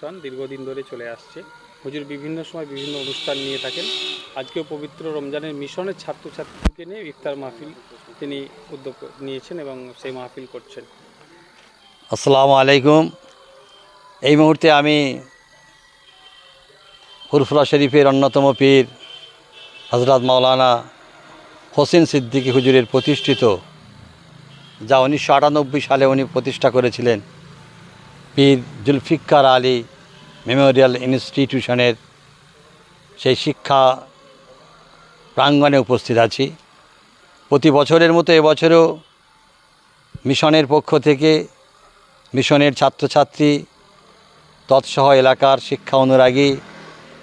Mission দীর্ঘদিন ধরে চলে আসছে। হুজুর বিভিন্ন সময় বিভিন্ন অনুষ্ঠান নিয়ে থাকেন। আজকেও পবিত্র রমজানের মিশনের ছাত্রছাত্রীকে নিয়ে ইফতার মাহফিল তিনি উদ্যোগ নিয়েছেন এবং সেই মাহফিল করছেন। আসসালামু আলাইকুম। এই মুহূর্তে আমি ফুরফুরা শরীফের অন্যতম পীর হজরত মাওলানা হোসেন সিদ্দিকী হুজুরের প্রতিষ্ঠিত, যা উনিশশো আটানব্বই সালে উনি প্রতিষ্ঠা করেছিলেন। পীর জুলফিকার আলী মেমোরিয়াল ইনস্টিটিউশনের সেই শিক্ষা প্রাঙ্গণে উপস্থিত আছি। প্রতি বছরের মতো এবছরও মিশনের পক্ষ থেকে মিশনের ছাত্রছাত্রী তৎসহ এলাকার শিক্ষা অনুরাগী,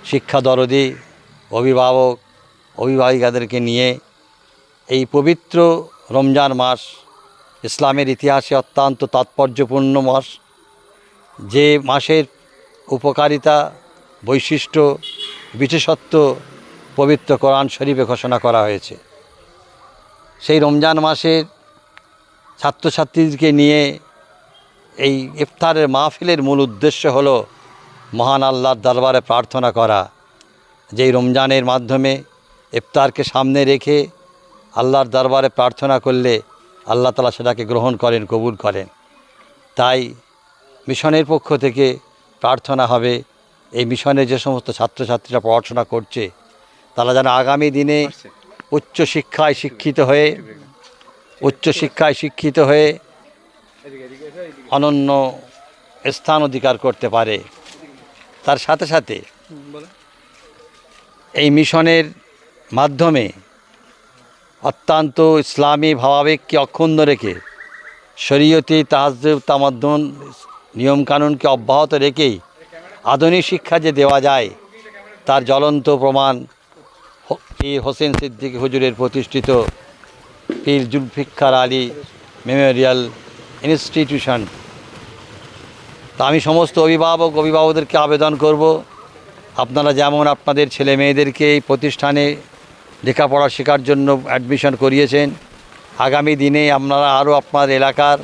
শিক্ষা দরদি, অভিভাবক, অভিভাবিকাদেরকে নিয়ে এই পবিত্র রমজান মাস ইসলামের ইতিহাসে অত্যন্ত তাৎপর্যপূর্ণ মাস। যে মাসের উপকারিতা, বৈশিষ্ট্য, বিশেষত্ব পবিত্র কোরআন শরীফে ঘোষণা করা হয়েছে। সেই রমজান মাসের ছাত্রছাত্রীদেরকে নিয়ে এই ইফতারের মাহফিলের মূল উদ্দেশ্য হলো মহান আল্লাহর দরবারে প্রার্থনা করা। যেই রমজানের মাধ্যমে ইফতারকে সামনে রেখে আল্লাহর দরবারে প্রার্থনা করলে আল্লাহ তালা সেটাকে গ্রহণ করেন, কবুল করেন। তাই মিশনের পক্ষ থেকে প্রার্থনা হবে। এই মিশনে যে সমস্ত ছাত্রছাত্রীরা পড়াশোনা করছে তারা যেন আগামী দিনে উচ্চ শিক্ষায় শিক্ষিত হয়ে উচ্চ শিক্ষায় শিক্ষিত হয়ে অনন্য স্থান অধিকার করতে পারে। তার সাথে সাথে এই মিশনের মাধ্যমে অত্যন্ত ইসলামী ভাবাবেগকে অক্ষুণ্ণ রেখে শরীয়তি তাহাজুব তামাদ্দন নিয়মকানুনকে অব্যাহত রেখেই আধুনিক শিক্ষা যে দেওয়া যায়, তার জ্বলন্ত প্রমাণ পীর হোসেন সিদ্দিক হুজুরের প্রতিষ্ঠিত পীর জুলফিকার আলী মেমোরিয়াল ইনস্টিটিউশন। তা আমি সমস্ত অভিভাবক, অভিভাবকদেরকে আবেদন করব। আপনারা যেমন আপনাদের ছেলে মেয়েদেরকে এই প্রতিষ্ঠানে লেখাপড়া শেখার জন্য অ্যাডমিশন করিয়েছেন, আগামী দিনে আপনারা আরও আপনার এলাকার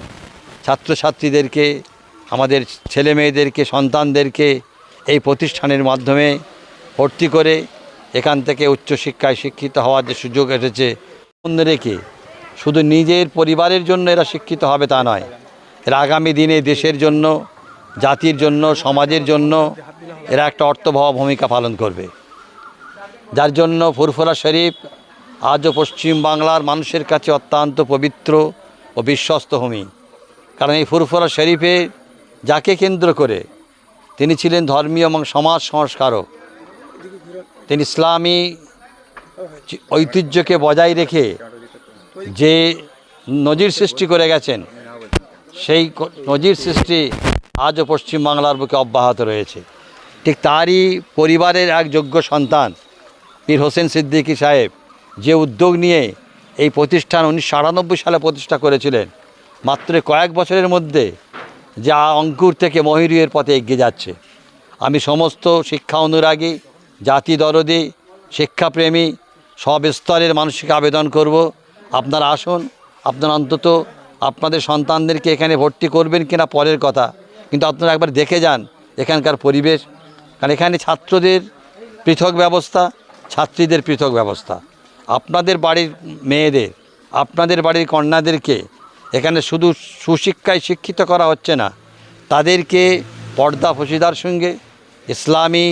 ছাত্রছাত্রীদেরকে আমাদের ছেলে মেয়েদেরকে, সন্তানদেরকে এই প্রতিষ্ঠানের মাধ্যমে ভর্তি করে এখান থেকে উচ্চশিক্ষায় শিক্ষিত হওয়ার যে সুযোগ এসেছে রেখে? শুধু নিজের পরিবারের জন্য এরা শিক্ষিত হবে তা নয়। এরা আগামী দিনে দেশের জন্য, জাতির জন্য, সমাজের জন্য এরা একটা অর্থবহ ভূমিকা পালন করবে। যার জন্য ফুরফুরা শরীফ আজও পশ্চিম বাংলার মানুষের কাছে অত্যন্ত পবিত্র ও বিশ্বস্ত ভূমি। কারণ এই ফুরফুরা শরীফে যাকে কেন্দ্র করে তিনি ছিলেন ধর্মীয় এবং সমাজ সংস্কারক। তিনি ইসলামী ঐতিহ্যকে বজায় রেখে যে নজির সৃষ্টি করে গেছেন, সেই নজির সৃষ্টি আজও পশ্চিমবাংলার বুকে অব্যাহত রয়েছে। ঠিক তারই পরিবারের এক যোগ্য সন্তান, পীর হোসেন সিদ্দিকী সাহেব, যে উদ্যোগ নিয়ে এই প্রতিষ্ঠান উনিশশো আটানব্বই সালে প্রতিষ্ঠা করেছিলেন, মাত্র কয়েক বছরের মধ্যে যা অঙ্কুর থেকে মহিরুয়ের পথে এগিয়ে যাচ্ছে। আমি সমস্ত শিক্ষা অনুরাগী, জাতি দরদি, শিক্ষাপ্রেমী, সব স্তরের মানুষকে আবেদন করব। আপনারা আসুন, আপনারা অন্তত আপনাদের সন্তানদেরকে এখানে ভর্তি করবেন কিনা পরের কথা। কিন্তু আপনারা একবার দেখে যান এখানকার পরিবেশ। কারণ এখানে ছাত্রদের পৃথক ব্যবস্থা, ছাত্রীদের পৃথক ব্যবস্থা। আপনাদের বাড়ির মেয়েদের, আপনাদের বাড়ির কন্যাদেরকে এখানে শুধু সুশিক্ষায় শিক্ষিত করা হচ্ছে না, তাদেরকে পর্দা ফসিদার সঙ্গে, ইসলামী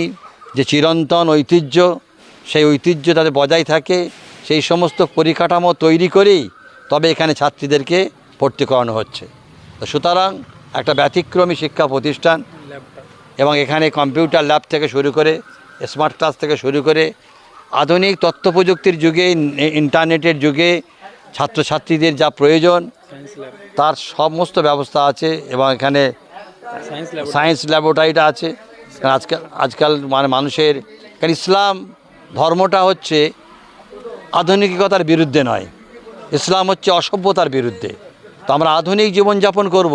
যে চিরন্তন ঐতিহ্য, সেই ঐতিহ্য তাদের বজায় থাকে, সেই সমস্ত পরিকাঠামো তৈরি করেই তবে এখানে ছাত্রীদেরকে ভর্তি করানো হচ্ছে। সুতরাং একটা ব্যতিক্রমী শিক্ষা প্রতিষ্ঠান এবং এখানে কম্পিউটার ল্যাব থেকে শুরু করে, স্মার্ট ক্লাস থেকে শুরু করে, আধুনিক তথ্য প্রযুক্তির যুগে, ইন্টারনেটের যুগে ছাত্রছাত্রীদের যা প্রয়োজন তার সমস্ত ব্যবস্থা আছে এবং এখানে সায়েন্স ল্যাব ল্যাবরেটরিটা আছে। আজকাল আজকাল মানে মানুষের কারণ ইসলাম ধর্মটা হচ্ছে আধুনিকতার বিরুদ্ধে নয়। ইসলাম হচ্ছে অসভ্যতার বিরুদ্ধে। তো আমরা আধুনিক জীবনযাপন করব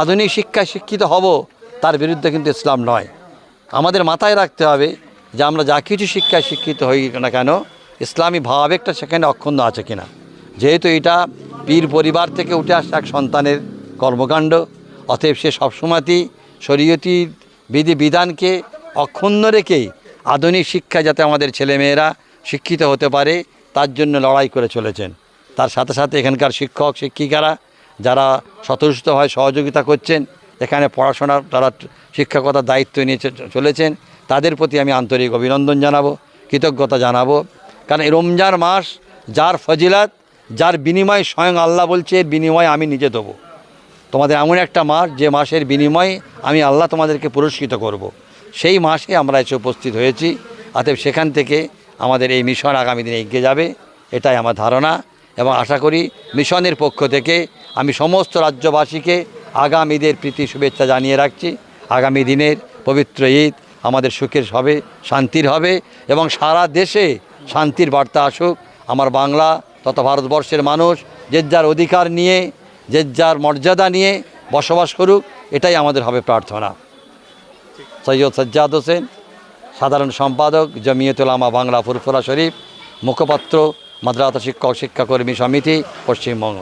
আধুনিক শিক্ষায় শিক্ষিত হব তার বিরুদ্ধে কিন্তু ইসলাম নয়। আমাদের মাথায় রাখতে হবে যে আমরা যা কিছু শিক্ষায় শিক্ষিত হই না কেন ইসলামী ভাবাবেগটা সেখানে অক্ষুণ্ণ আছে কিনা। যেহেতু এটা পীর পরিবার থেকে উঠে আসা এক সন্তানের কর্মকাণ্ড, অতএব সে সবসময়তেই শরীয়তির বিধি বিধানকে অক্ষুণ্ণ রেখে আধুনিক শিক্ষা যাতে আমাদের ছেলেমেয়েরা শিক্ষিত হতে পারে, তার জন্য লড়াই করে চলেছেন। তার সাথে সাথে এখানকার শিক্ষক, শিক্ষিকারা যারা স্বতঃস্ফূর্তভাবে সহযোগিতা করছেন, এখানে পড়াশোনার তারা শিক্ষকতার দায়িত্ব নিয়ে চলেছেন, তাদের প্রতি আমি আন্তরিক অভিনন্দন জানাব, কৃতজ্ঞতা জানাব। কারণ রমজান মাস যার ফজিলাত যার বিনিময় স্বয়ং আল্লাহ বলছে, এর বিনিময় আমি নিজে দেবো। তোমাদের এমন একটা মাস, যে মাসের বিনিময়ে আমি আল্লাহ তোমাদেরকে পুরস্কৃত করব। সেই মাসে আমরা এসে উপস্থিত হয়েছি। অতএব সেখান থেকে আমাদের এই মিশন আগামী দিনে এগিয়ে যাবে, এটাই আমার ধারণা। এবং আশা করি মিশনের পক্ষ থেকে আমি সমস্ত রাজ্যবাসীকে আগামী ঈদের প্রীতি, শুভেচ্ছা জানিয়ে রাখছি। আগামী দিনের পবিত্র ঈদ আমাদের সুখের হবে, শান্তির হবে এবং সারা দেশে শান্তির বার্তা আসুক। আমার বাংলা তথা ভারতবর্ষের মানুষ, যে যার অধিকার নিয়ে, যে যার মর্যাদা নিয়ে বসবাস করুক, এটাই আমাদের হবে প্রার্থনা। সৈয়দ সজ্জাদ হোসেন, সাধারণ সম্পাদক জমিয়তুলামা বাংলা ফুরফুরা শরীফ, মুখপাত্র, মাদ্রাসা শিক্ষক শিক্ষাকর্মী সমিতি, পশ্চিমবঙ্গ।